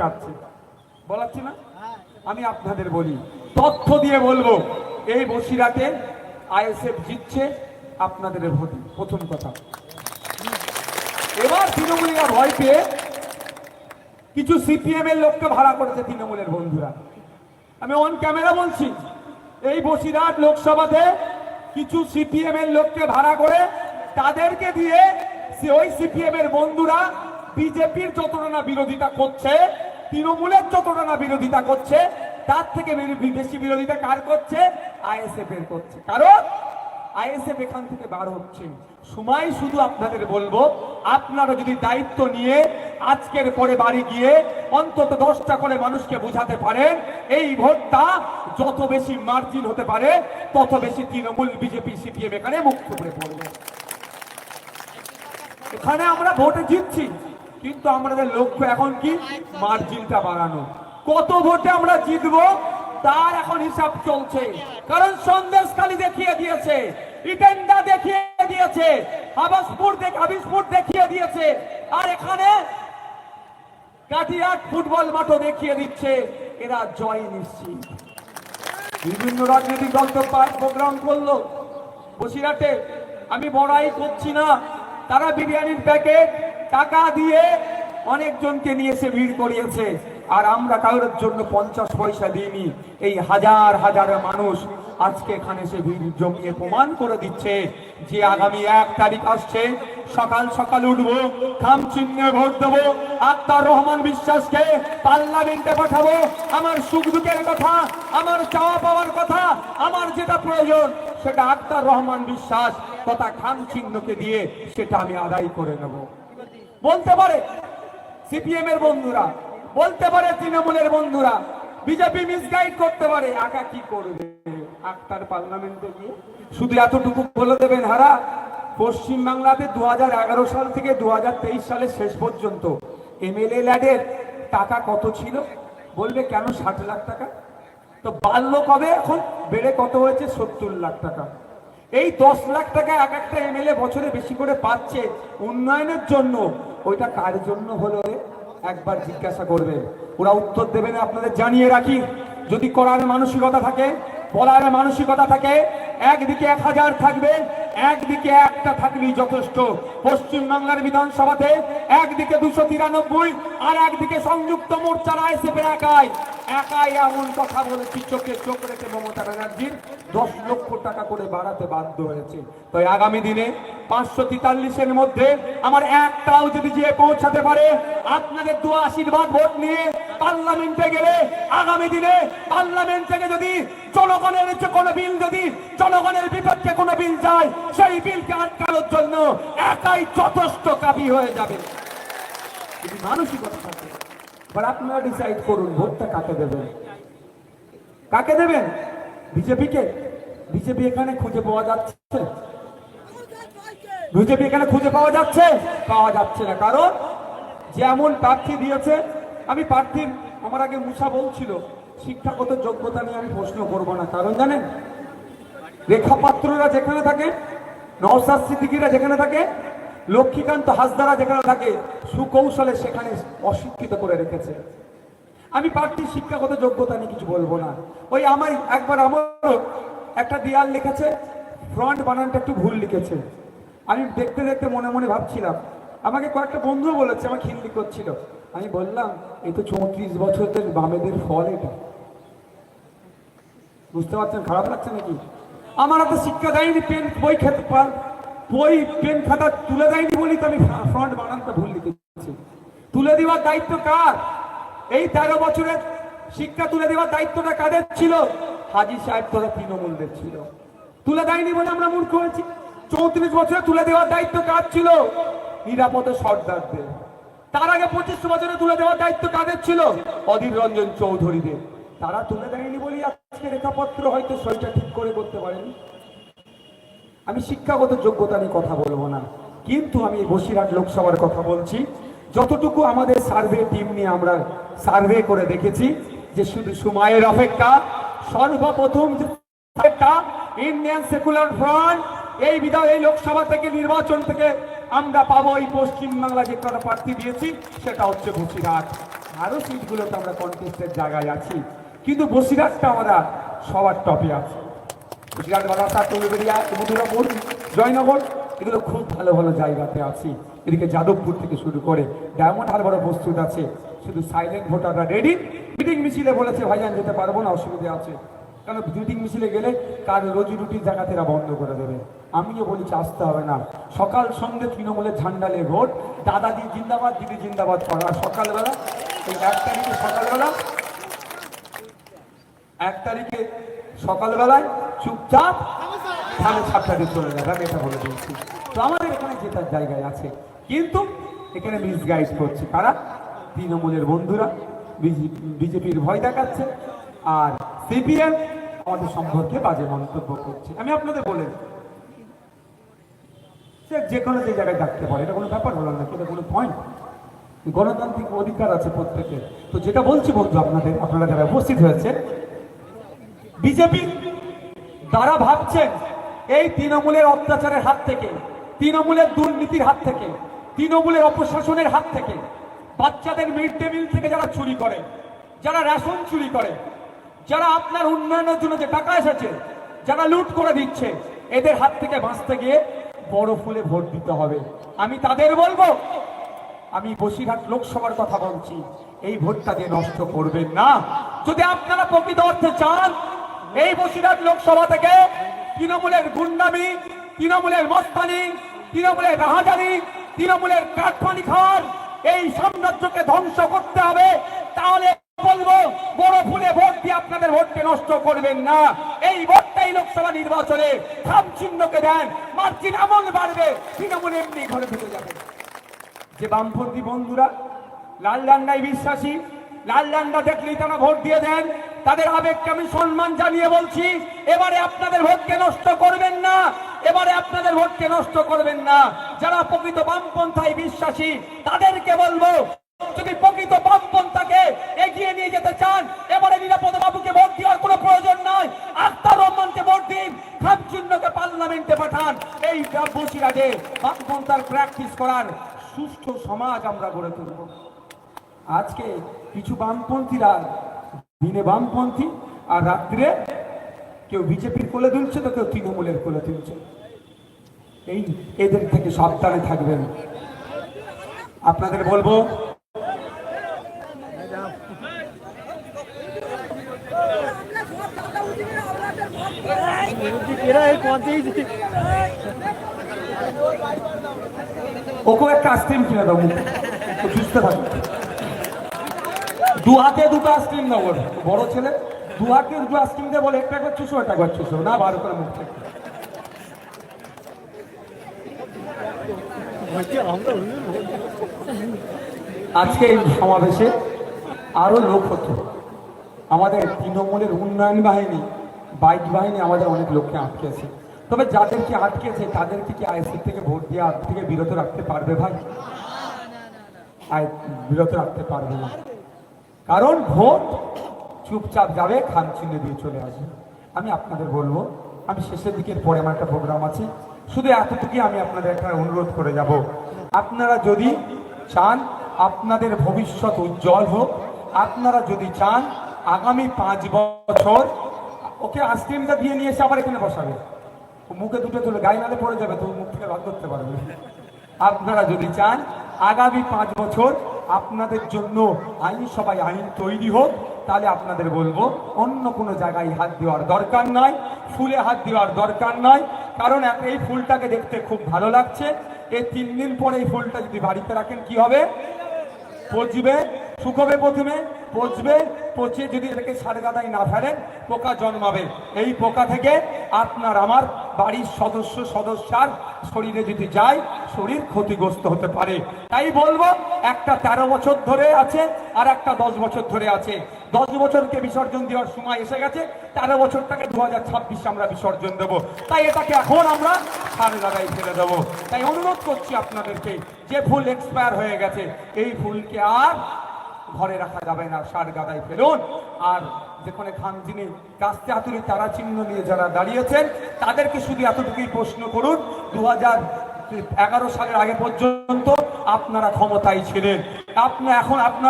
কাটছে বলাচ্ছি না? আমি আপনাদের বলি, তথ্য দিয়ে বলব, এই বসিরাতে আইএসএফ জিতছে আপনাদের ভোটে, প্রথম কথা। এবার তৃণমূলীরা ভয় পেয়ে কিছু সিপিএম এর লোককে ভাড়া করেছে তৃণমূলের বন্ধুরা। আমি অন ক্যামেরা বলছি, এই বসিরহাট লোকসভাতে কিছু সিপিএম এর লোককে ভাড়া করে তাদেরকে দিয়ে ওই সিপিএম এর বন্ধুরা বিজেপির যতটা না বিরোধিতা করছে তৃণমূলের যতটা না বিরোধিতা করছে, তার থেকে বেশি- বিরোধিতা কার করছে? আইএসএফ এর করছে। কারণ আইএসএফ এখান থেকে বার হচ্ছে। সময় শুধু আপনাদের বলব, আপনারা যদি দায়িত্ব নিয়ে আজকের পরে বাড়ি গিয়ে অন্তত দশটা করে মানুষকে বোঝাতে পারেন, এই ভোটটা যত বেশি মার্জিন হতে পারে, তত বেশি তৃণমূল, বিজেপি, সিপিএম এখানে মুক্ত করে পড়বে। এখানে আমরা ভোটে জিতছি। কিন্তু আমাদের লক্ষ্য এখন কি? মার্জিনটা বাড়ানো। কত ভোটে আমরা জিতবো, তার এখন হিসাব চলছে। কারণ সন্দেশ খালি দেখিয়ে দিয়েছে ইটেন্ডা দেখিয়ে দিয়েছে আবাসপুর দেখ- আবিসপুর দেখিয়ে দিয়েছে। আর এখানে কাটিয়াট ফুটবল মাঠও দেখিয়ে দিচ্ছে, এরা জয় নিশ্চিত। বিভিন্ন রাজনৈতিক দল তো প্রোগ্রাম করল। বসিরহাটে আমি বড়াই করছি না, তারা বিরিয়ানির প্যাকেট টাকা দিয়ে অনেকজনকে নিয়ে এসে ভিড় করিয়েছে। আর আমরা কারোর জন্য পঞ্চাশ পয়সা দিইনি। এই হাজার হাজার মানুষ আজকে এখানে এসে ভিড় জমিয়ে প্রমাণ করে দিচ্ছে যে আগামী এক তারিখ আসছে। সকাল সকাল উঠবো খাম চিহ্নে ভোট দেবো, আক্তার রহমান বিশ্বাসকে পার্লামেন্টে পাঠাবো। আমার সুখ দুঃখের কথা, আমার চাওয়া পাওয়ার কথা, আমার যেটা প্রয়োজন, সেটা আক্তার রহমান বিশ্বাস তথা খাম চিহ্নকে দিয়ে সেটা আমি আদায় করে নেব। বলতে পারে সিপিএম এর বন্ধুরা, বলতে পারে তৃণমূলের বন্ধুরা, বিজেপি মিসগাইড করতে পারে। আকা কি করবে? আক্তার পার্লামেন্টে গিয়ে শুধু এতটুকু বলে দেবেন, হারা, পশ্চিম বাংলাতে দু সাল থেকে দু সালের শেষ পর্যন্ত এমএলএ ল্যাডের টাকা কত ছিল? বলবে কেন ষাট লাখ টাকা? তো বাড়লো কবে এখন? বেড়ে কত হয়েছে? সত্তর লাখ টাকা। এই দশ লাখ টাকা এক একটা এমএলএ বছরে বেশি করে পাচ্ছে উন্নয়নের জন্য। ওইটা কার জন্য হলো একবার জিজ্ঞাসা করবেন। ওরা উত্তর দেবে না, আপনাদের জানিয়ে রাখি। যদি করার মানসিকতা থাকে, বলার মানসিকতা থাকে, একদিকে এক হাজার থাকবে, একদিকে একটা থাকলেই যথেষ্ট। পশ্চিম বাংলার বিধানসভাতে একদিকে দুশো তিরানব্বই আর একদিকে সংযুক্ত মোর্চারা এসে একাই। একাই এমন কথা বলেছি, চোখে চোখ রেখে মমতা ব্যানার্জির দশ লক্ষ টাকা করে বাড়াতে বাধ্য হয়েছে। তো আগামী দিনে পাঁচশো তেতাল্লিশের মধ্যে আমার একটাও যদি যেয়ে পৌঁছাতে পারে, আপনাদের দু আশীর্বাদ ভোট নিয়ে পার্লামেন্টে গেলে আগামী দিনে পার্লামেন্ট থেকে যদি জনগণের কোনো বিল, যদি জনগণের বিপক্ষে কোনো বিল যায়, সেই বিলকে আটকানোর জন্য একাই যথেষ্ট কাবি হয়ে যাবে। মানসিকতা থাকে আপনারা ডিসাইড করুন ভোটটা কাকে দেবেন? কাকে দেবেন? বিজেপিকে? বিজেপি এখানে খুঁজে পাওয়া যাচ্ছে? বিজেপি এখানে খুঁজে পাওয়া যাচ্ছে? পাওয়া যাচ্ছে না। কারণ যেমন প্রার্থী দিয়েছে, আমি প্রার্থীর, আমার আগে মুসা বলছিল শিক্ষাগত যোগ্যতা নিয়ে আমি প্রশ্ন করব না। কারণ জানেন, রেখাপাত্ররা যেখানে থাকে নওসাদ সিদ্দিকিরা যেখানে থাকে লক্ষ্মীকান্ত হাসদারা যেখানে থাকে, সুকৌশলে সেখানে অশিক্ষিত করে রেখেছে। আমি প্রার্থীর শিক্ষাগত যোগ্যতা নিয়ে কিছু বলব না। ওই আমার একবার আমার একটা দেয়াল লিখেছে ফ্রন্ট বানানটা একটু ভুল লিখেছে। আমি দেখতে দেখতে মনে মনে ভাবছিলাম, আমাকে কয়েকটা বন্ধু বলেছে আমার খিল্লি করছিল। আমি বললাম, এই তো চৌত্রিশ বছরের বামেদের ফল এটা। বুঝতে পারছেন, খারাপ লাগছে নাকি? আমার হাতে শিক্ষা দেয়নি পেন বই খেতে পার বই পেন খাতা তুলে দেয়নি বলি তো আমি ফ্রন্ট বানানটা ভুল লিখেছি। তুলে দেওয়ার দায়িত্ব কার? এই তেরো বছরের শিক্ষা তুলে দেওয়ার দায়িত্বটা কাদের ছিল? হাজি সাহেব তোরা তৃণমূলদের ছিল। তুলে দেয়নি বলে আমরা মূর্খ হয়েছি। চৌত্রিশ বছরে তুলে দেওয়ার দায়িত্ব কার ছিল? নিরাপদে সর্দারদের। তার আগে পঁচিশ বছরে তুলে দেওয়ার দায়িত্ব কাদের ছিল? অধীর রঞ্জন চৌধুরীদের। তারা তুলে দেয়নি বলেই আজকে রেখাপত্র, হয়তো সইটা ঠিক করে করতে পারেনি। আমি শিক্ষাগত যোগ্যতা নিয়ে কথা বলব না। কিন্তু আমি বসিরহাট লোকসভার কথা বলছি। যতটুকু আমাদের সার্ভে টিম নিয়ে আমরা সার্ভে করে দেখেছি, যে শুধু সময়ের অপেক্ষা, সর্বপ্রথম ইন্ডিয়ান সেকুলার ফ্রন্ট, এই বিধায় এই লোকসভা থেকে নির্বাচন থেকে আমরা পাবো এই পশ্চিম বাংলা যে কটা প্রার্থী দিয়েছি, সেটা হচ্ছে বসিরহাট। আরও সিটগুলোতে আমরা কন্টেস্টের জায়গায় আছি। কিন্তু বসিরহাটটা আমরা সবার টপে আছে। বসিরহাট বারাসা তৈলবেরিয়া মধুরাপুর জয়নগর। এগুলো খুব ভালো ভালো জায়গাতে আছি। এদিকে যাদবপুর থেকে শুরু করে ডায়মন্ড হারবারও প্রস্তুত আছে। শুধু সাইলেন্ট ভোটাররা রেডি মিটিং মিছিলে বলেছে, ভাইজান, যেতে পারব না, অসুবিধা আছে। কারণ মিটিং মিছিলে গেলে কার রোজি রুটির জায়গা এরা বন্ধ করে দেবে। আমিও বলছি আসতে হবে না। সকাল সন্ধ্যে তৃণমূলের ঝান্ডালে ভোট। দাদাজি জিন্দাবাদ, দিদি জিন্দাবাদ করা সকালবেলা। এই এক তারিখে সকালবেলা, এক তারিখে সকালবেলায় চুপচাপ ধানে ছাপটা দিয়ে চলে যাবে, আমি এটা বলে দিয়েছি। তো আমাদের এখানে জেতার জায়গায় আছে। কিন্তু এখানে মিসগাইড করছে কারা? তৃণমূলের বন্ধুরা বিজেপির ভয় দেখাচ্ছে, আর সিপিএম আমাদের সম্পর্কে বাজে মন্তব্য করছে। আমি আপনাদের বলে সে যে কোনো যে জায়গায় ডাকতে পারে, এটা কোনো ব্যাপার হলো না, এটা কোনো পয়েন্ট গণতান্ত্রিক অধিকার আছে প্রত্যেকের। তো যেটা বলছি বন্ধু আপনাদের, আপনারা যারা উপস্থিত হয়েছে বিজেপি তারা ভাবছেন এই তৃণমূলের অত্যাচারের হাত থেকে, তৃণমূলের দুর্নীতির হাত থেকে, তৃণমূলের অপশাসনের হাত থেকে, বাচ্চাদের মিড ডে মিল থেকে যারা চুরি করে, যারা রেশন চুরি করে, যারা আপনার উন্নয়নের জন্য যে টাকা এসেছে, যারা লুট করে দিচ্ছে, এদের হাত থেকে বাঁচতে গিয়ে বড় ফুলে ভোট দিতে হবে। আমি তাদের বলব, আমি বসিরহাট লোকসভার কথা বলছি, এই ভোটটা দিয়ে নষ্ট করবেন না। যদি আপনারা প্রকৃত অর্থে চান এই বসিরহাট লোকসভা থেকে তৃণমূলের গুন্ডামি, তৃণমূলের মস্তানি, তৃণমূলের রাহাজানি, তৃণমূলের কাঠমানি খান এই সাম্রাজ্যকে ধ্বংস করতে হবে, তাহলে বলব, বড় ফুলে ভোট দিয়ে আপনাদের ভোটকে নষ্ট করবেন না। এই ভোটটাই লোকসভা নির্বাচনে খাম চিহ্নকে দেন মার্জিন আমল বাড়বে, তৃণমূল এমনি ঘরে ঢুকে যাবে। যে বামপন্থী বন্ধুরা, লাল ডান্ডায় বিশ্বাসী, লাল ডান্ডা দেখলেই তারা ভোট দিয়ে দেন তাদের আবেগকে আমি সম্মান জানিয়ে বলছি, এবারে আপনাদের ভোটকে নষ্ট করবেন না, এবারে আপনাদের ভোটকে নষ্ট করবেন না। যারা প্রকৃত বামপন্থায় বিশ্বাসী, তাদেরকে বলব, যদি প্রকৃত বামপন্থাকে এগিয়ে নিয়ে যেতে চান, এবারে নিরাপদ বাবুকে ভোট দেওয়ার কোনো প্রয়োজন নয় আক্তার রহমানকে ভোট দিন খাম চিহ্নকে পার্লামেন্টে পাঠান। এই বসিরাজে বামপন্থার প্র্যাকটিস করার সুস্থ সমাজ আমরা গড়ে তুলব। আজকে কিছু বামপন্থীরা দিনে বামপন্থী আর রাত্রে কেউ বিজেপির কোলে তুলছে তো কেউ তৃণমূলের কোলে তুলছে। এই এদের থেকে সাবধানে থাকবেন। আপনাদের বলব, ওকে একটা আইসক্রিম কিনে দাও সুস্থ থাকবে দু হাতে দুটো আইসক্রিম ওর বড় ছেলে দু হাতে দুটো আইসক্রিম দিয়ে বলে, একটা একবার চুষো একটা একবার চুষো না, বারো করে মুখ থেকে। আজকে এই সমাবেশে আরও লোক হতো। আমাদের তৃণমূলের উন্নয়ন বাহিনী, বাইক বাহিনী আমাদের অনেক লোককে আটকেছে। তবে যাদেরকে আটকেছে, তাদেরকে কি আইসি থেকে ভোট দিয়ে আট থেকে বিরত রাখতে পারবে ভাই? বিরত রাখতে পারবে না। কারণ ভোট চুপচাপ যাবে, খান চিহ্ন দিয়ে চলে আসবে। আমি আপনাদের বলব, আমি শেষের দিকের পরে আমার একটা প্রোগ্রাম আছে। শুধু এতটুকুই আমি আপনাদের একটা অনুরোধ করে যাব। আপনারা যদি চান আপনাদের ভবিষ্যৎ উজ্জ্বল হোক, আপনারা যদি চান আগামী পাঁচ বছর, ওকে আইসক্রিমটা দিয়ে নিয়ে এসে আবার এখানে বসাবে। মুখে দুটো তুলে, গায়ে নালে পড়ে যাবে তো মুখ থেকে বার করতে পারবে। আপনারা যদি চান আগামী পাঁচ বছর আপনাদের জন্য আইনসভায় আইন তৈরি হোক, তাহলে আপনাদের বলব, অন্য কোনো জায়গায় হাত দেওয়ার দরকার নাই, ফুলে হাত দেওয়ার দরকার নাই, কারণ এই ফুলটাকে দেখতে খুব ভালো লাগছে। এই তিন দিন পরে এই ফুলটা যদি বাড়িতে রাখেন, কি হবে? পচবে, শুকোবে প্রথমে। পচবে পচে যদি এটাকে সার গাদায় না ফেলেন, পোকা জন্মাবে। এই পোকা থেকে আপনার আমার বাড়ির সদস্য, সদস্যার শরীরে যদি যায়, শরীর ক্ষতিগ্রস্ত হতে পারে। তাই বলব, একটা তেরো বছর ধরে আছে আর একটা দশ বছর ধরে আছে। দশ বছরকে বিসর্জন দেওয়ার সময় এসে গেছে, তেরো বছরটাকে দু হাজার ছাব্বিশে আমরা বিসর্জন দেব। তাই এটাকে এখন আমরা সার গাদায় ফেলে দেবো। তাই অনুরোধ করছি আপনাদেরকে, যে ফুল এক্সপায়ার হয়ে গেছে, এই ফুলকে আর ঘরে রাখা যাবে না সার গাদায় ফেলুন। আর যেখানে খান যিনি কাস্তে আতুরি তারা চিহ্ন নিয়ে যারা দাঁড়িয়েছেন, তাদেরকে শুধু এতটুকুই প্রশ্ন করুন দু এগারো সালের আগে পর্যন্ত আপনারা ক্ষমতায় ছিলেন। আপনি এখন আপনার